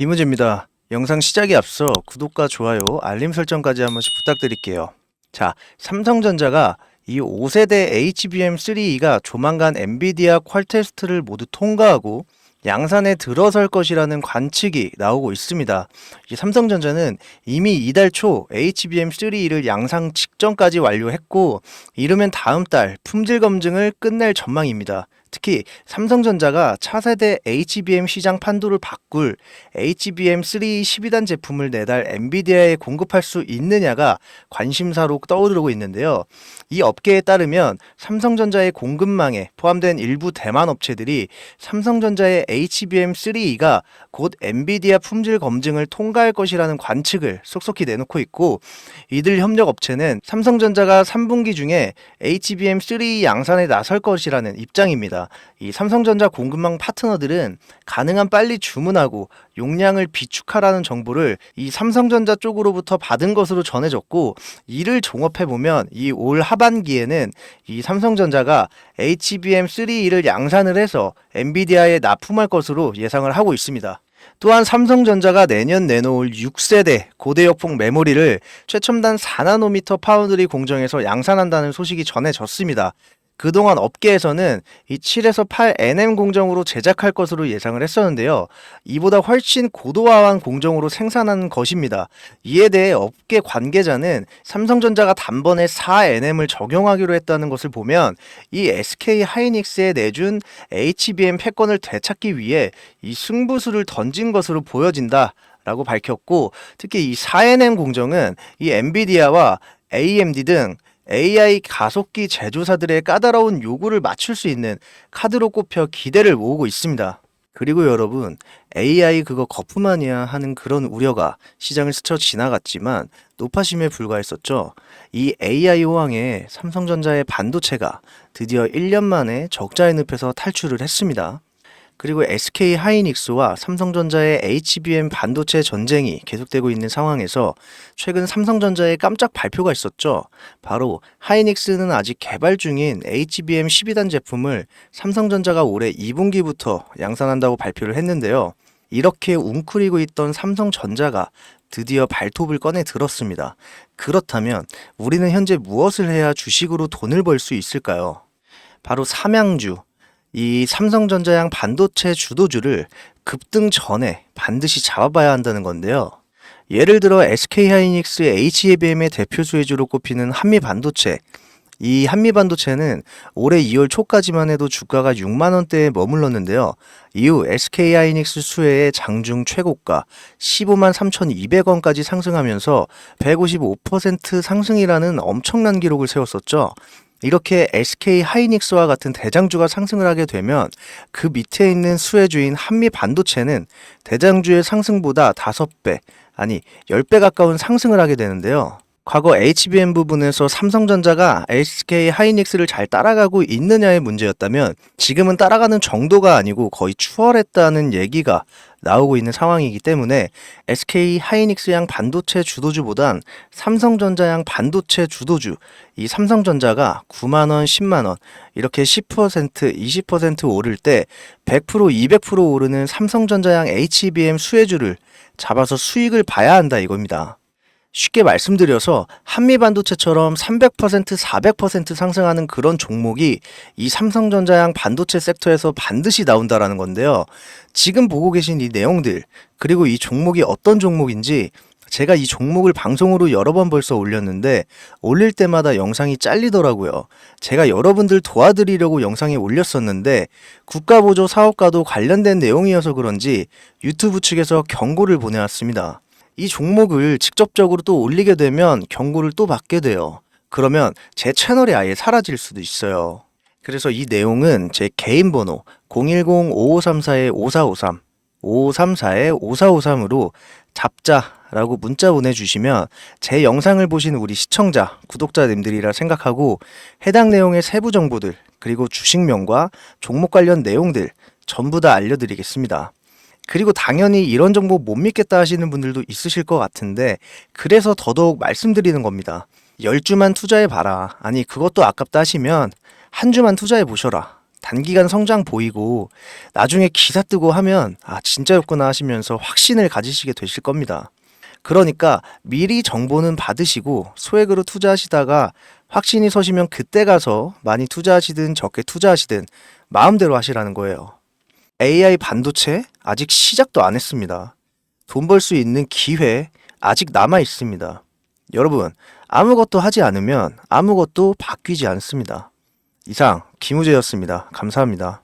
김우재입니다. 영상 시작에 앞서 구독과 좋아요, 알림 설정까지 한 번씩 부탁드릴게요. 자, 삼성전자가 이 5세대 HBM3E가 조만간 엔비디아 퀄테스트를 모두 통과하고 양산에 들어설 것이라는 관측이 나오고 있습니다. 이 삼성전자는 이미 이달 초 HBM3E를 양상 직전까지 완료했고 이르면 다음 달 품질 검증을 끝낼 전망입니다. 특히 삼성전자가 차세대 HBM 시장 판도를 바꿀 HBM3 12단 제품을 내달 엔비디아에 공급할 수 있느냐가 관심사로 떠오르고 있는데요. 이 업계에 따르면 삼성전자의 공급망에 포함된 일부 대만 업체들이 삼성전자의 HBM3E가 곧 엔비디아 품질 검증을 통과할 것이라는 관측을 속속히 내놓고 있고 이들 협력 업체는 삼성전자가 3분기 중에 HBM3 양산에 나설 것이라는 입장입니다. 이 삼성전자 공급망 파트너들은 가능한 빨리 주문하고 용량을 비축하라는 정보를 이 삼성전자 쪽으로부터 받은 것으로 전해졌고 이를 종합해 보면 이 올 하반기에는 이 삼성전자가 HBM3E를 양산을 해서 엔비디아에 납품할 것으로 예상을 하고 있습니다. 또한 삼성전자가 내년 내놓을 6세대 고대역폭 메모리를 최첨단 4나노미터 파운드리 공정에서 양산한다는 소식이 전해졌습니다. 그동안 업계에서는 이 7에서 8 NM 공정으로 제작할 것으로 예상을 했었는데요. 이보다 훨씬 고도화한 공정으로 생산하는 것입니다. 이에 대해 업계 관계자는 삼성전자가 단번에 4 NM을 적용하기로 했다는 것을 보면 이 SK 하이닉스에 내준 HBM 패권을 되찾기 위해 이 승부수를 던진 것으로 보여진다. 라고 밝혔고 특히 이 4NM 공정은 이 엔비디아와 AMD 등 AI 가속기 제조사들의 까다로운 요구를 맞출 수 있는 카드로 꼽혀 기대를 모으고 있습니다. 그리고 여러분, AI 그거 거품 아니야 하는 그런 우려가 시장을 스쳐 지나갔지만 노파심에 불과했었죠. 이 AI 호황에 삼성전자의 반도체가 드디어 1년 만에 적자의 늪에서 탈출을 했습니다. 그리고 SK 하이닉스와 삼성전자의 HBM 반도체 전쟁이 계속되고 있는 상황에서 최근 삼성전자의 깜짝 발표가 있었죠. 바로 하이닉스는 아직 개발 중인 HBM 12단 제품을 삼성전자가 올해 2분기부터 양산한다고 발표를 했는데요. 이렇게 웅크리고 있던 삼성전자가 드디어 발톱을 꺼내 들었습니다. 그렇다면 우리는 현재 무엇을 해야 주식으로 돈을 벌 수 있을까요? 바로 삼양주, 이 삼성전자양 반도체 주도주를 급등 전에 반드시 잡아봐야 한다는 건데요. 예를 들어 SK 하이닉스 HBM의 대표 수혜주로 꼽히는 한미 반도체. 이 한미 반도체는 올해 2월 초까지만 해도 주가가 6만 원대에 머물렀는데요. 이후 SK 하이닉스 수혜의 장중 최고가 15만 3,200원까지 상승하면서 155% 상승이라는 엄청난 기록을 세웠었죠. 이렇게 SK 하이닉스와 같은 대장주가 상승을 하게 되면 그 밑에 있는 수혜주인 한미 반도체는 대장주의 상승보다 5배, 아니 10배 가까운 상승을 하게 되는데요. 과거 HBM 부분에서 삼성전자가 SK 하이닉스를 잘 따라가고 있느냐의 문제였다면 지금은 따라가는 정도가 아니고 거의 추월했다는 얘기가 나오고 있는 상황이기 때문에 SK 하이닉스 양 반도체 주도주보단 삼성전자 양 반도체 주도주 이 삼성전자가 9만 원, 10만 원 이렇게 10%, 20% 오를 때 100%, 200% 오르는 삼성전자 양 HBM 수혜주를 잡아서 수익을 봐야 한다 이겁니다. 쉽게 말씀드려서 한미 반도체처럼 300%, 400% 상승하는 그런 종목이 이 삼성전자양 반도체 섹터에서 반드시 나온다라는 건데요. 지금 보고 계신 이 내용들, 그리고 이 종목이 어떤 종목인지 제가 이 종목을 방송으로 여러 번 벌써 올렸는데 올릴 때마다 영상이 잘리더라고요. 제가 여러분들 도와드리려고 영상에 올렸었는데 국가보조 사업과도 관련된 내용이어서 그런지 유튜브 측에서 경고를 보내왔습니다. 이 종목을 직접적으로 또 올리게 되면 경고를 또 받게 돼요. 그러면 제 채널이 아예 사라질 수도 있어요. 그래서 이 내용은 제 개인 번호 010-5534-5453 5534-5453으로 잡자라고 문자 보내주시면 제 영상을 보신 우리 시청자, 구독자님들이라 생각하고 해당 내용의 세부 정보들 그리고 주식명과 종목 관련 내용들 전부 다 알려드리겠습니다. 그리고 당연히 이런 정보 못 믿겠다 하시는 분들도 있으실 것 같은데 그래서 더더욱 말씀드리는 겁니다. 10주만 투자해 봐라. 아니 그것도 아깝다 하시면 한 주만 투자해 보셔라. 단기간 성장 보이고 나중에 기사 뜨고 하면 아 진짜였구나 하시면서 확신을 가지시게 되실 겁니다. 그러니까 미리 정보는 받으시고 소액으로 투자하시다가 확신이 서시면 그때 가서 많이 투자하시든 적게 투자하시든 마음대로 하시라는 거예요. AI 반도체 아직 시작도 안 했습니다. 돈 벌 수 있는 기회 아직 남아 있습니다. 여러분, 아무것도 하지 않으면 아무것도 바뀌지 않습니다. 이상 김우재였습니다. 감사합니다.